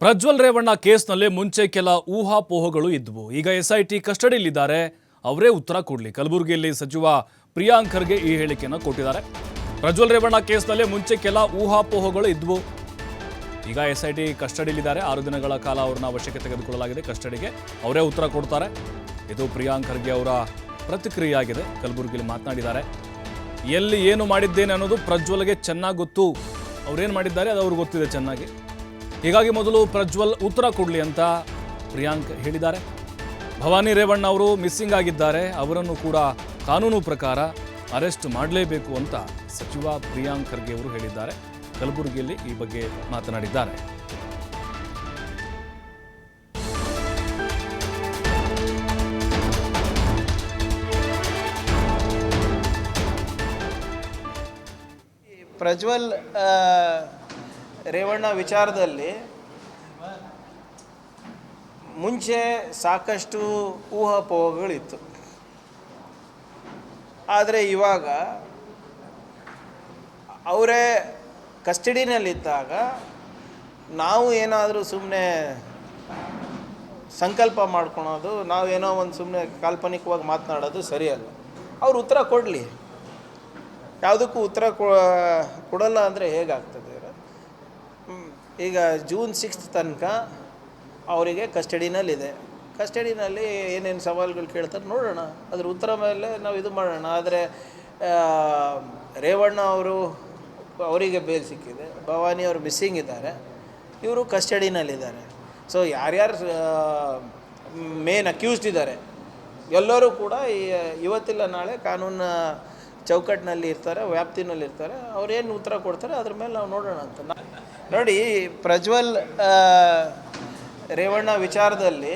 ಪ್ರಜ್ವಲ್ ರೇವಣ್ಣ ಕೇಸ್ನಲ್ಲಿ ಮುಂಚೆ ಕೆಲ ಊಹಾಪೋಹಗಳು ಇದ್ವು. ಈಗ ಎಸ್ಐಟಿ ಕಸ್ಟಡಿಯಲ್ಲಿದ್ದಾರೆ. ಅವರೇ ಉತ್ತರ ಕೊಡಲಿ. ಕಲಬುರಗಿಯಲ್ಲಿ ಸಚಿವ ಪ್ರಿಯಾಂಕರ್ಗೆ ಈ ಹೇಳಿಕೆಯನ್ನು ಕೊಟ್ಟಿದ್ದಾರೆ. ಪ್ರಜ್ವಲ್ ರೇವಣ್ಣ ಕೇಸ್ನಲ್ಲಿ ಮುಂಚೆ ಕೆಲ ಊಹಾಪೋಹಗಳು ಇದ್ವು. ಈಗ ಎಸ್ಐಟಿ ಕಸ್ಟಡಿಯಲ್ಲಿದ್ದಾರೆ. ಆರು ದಿನಗಳ ಕಾಲ ಅವ್ರನ್ನ ಅವಶ್ಯಕತೆ ತೆಗೆದುಕೊಳ್ಳಲಾಗಿದೆ. ಕಸ್ಟಡಿಗೆ ಅವರೇ ಉತ್ತರ ಕೊಡ್ತಾರೆ. ಇದು ಪ್ರಿಯಾಂಕ್ ಖರ್ಗೆ ಅವರ ಪ್ರತಿಕ್ರಿಯೆಯಾಗಿದೆ. ಕಲಬುರಗಿಯಲ್ಲಿ ಮಾತನಾಡಿದ್ದಾರೆ. ಎಲ್ಲಿ ಏನು ಮಾಡಿದ್ದೇನೆ ಅನ್ನೋದು ಪ್ರಜ್ವಲ್ಗೆ ಚೆನ್ನಾಗಿ ಗೊತ್ತು. ಅವ್ರೇನು ಮಾಡಿದ್ದಾರೆ ಅದು ಅವ್ರಿಗೆ ಗೊತ್ತಿದೆ ಚೆನ್ನಾಗಿ. ಹೀಗಾಗಿ ಮೊದಲು ಪ್ರಜ್ವಲ್ ಉತ್ತರ ಕೊಡಲಿ ಅಂತ ಪ್ರಿಯಾಂಕ್ ಹೇಳಿದ್ದಾರೆ. ಭವಾನಿ ರೇವಣ್ಣ ಅವರು ಮಿಸ್ಸಿಂಗ್ ಆಗಿದ್ದಾರೆ. ಅವರನ್ನು ಕೂಡ ಕಾನೂನು ಪ್ರಕಾರ ಅರೆಸ್ಟ್ ಮಾಡಲೇಬೇಕು ಅಂತ ಸಚಿವ ಪ್ರಿಯಾಂಕ್ ಖರ್ಗೆ ಅವರು ಹೇಳಿದ್ದಾರೆ. ಕಲಬುರಗಿಯಲ್ಲಿ ಈ ಬಗ್ಗೆ ಮಾತನಾಡಿದ್ದಾರೆ. ಪ್ರಜ್ವಲ್ ರೇವಣ್ಣ ವಿಚಾರದಲ್ಲಿ ಮುಂಚೆ ಸಾಕಷ್ಟು ಊಹಾಪೋಹಗಳಿತ್ತು. ಆದರೆ ಇವಾಗ ಅವರೇ ಕಸ್ಟಡಿನಲ್ಲಿದ್ದಾಗ ನಾವು ಏನಾದರೂ ಸುಮ್ಮನೆ ಸಂಕಲ್ಪ ಮಾಡ್ಕೊಳೋದು ನಾವೇನೋ ಒಂದು ಸುಮ್ಮನೆ ಕಾಲ್ಪನಿಕವಾಗಿ ಮಾತನಾಡೋದು ಸರಿಯಲ್ಲ. ಅವ್ರು ಉತ್ತರ ಕೊಡಲಿ. ಯಾವುದಕ್ಕೂ ಉತ್ತರ ಕೊಡಲ್ಲ ಅಂದರೆ ಹೇಗಾಗ್ತದೆ. ಈಗ ಜೂನ್ ಸಿಕ್ಸ್ತ್ ತನಕ ಅವರಿಗೆ ಕಸ್ಟಡಿನಲ್ಲಿದೆ. ಕಸ್ಟಡಿನಲ್ಲಿ ಏನೇನು ಸವಾಲುಗಳು ಕೇಳ್ತಾರೆ ನೋಡೋಣ. ಅದ್ರ ಉತ್ತರ ಮೇಲೆ ನಾವು ಇದು ಮಾಡೋಣ. ಆದರೆ ರೇವಣ್ಣ ಅವರು ಅವರಿಗೆ ಬೇಲ್ ಸಿಕ್ಕಿದೆ. ಭವಾನಿ ಅವರು ಮಿಸ್ಸಿಂಗ್ ಇದ್ದಾರೆ. ಇವರು ಕಸ್ಟಡಿನಲ್ಲಿದ್ದಾರೆ. ಸೊ ಯಾರ್ಯಾರು ಮೇನ್ ಅಕ್ಯೂಸ್ಡ್ ಇದ್ದಾರೆ. ಎಲ್ಲರೂ ಕೂಡ ಈ- ಇವತ್ತಿಲ್ಲ, ನಾಳೆ ಕಾನೂನ ಚೌಕಟ್ಟಿನಲ್ಲಿ ಇರ್ತಾರೆ ವ್ಯಾಪ್ತಿನಲ್ಲಿ ಇರ್ತಾರೆ ಅವ್ರೇನು ಉತ್ತರ ಕೊಡ್ತಾರೆ ಅದ್ರ ಮೇಲೆ ನಾವು ನೋಡೋಣ ಅಂತ. ನೋಡಿ ಪ್ರಜ್ವಲ್ ರೇವಣ್ಣ ವಿಚಾರದಲ್ಲಿ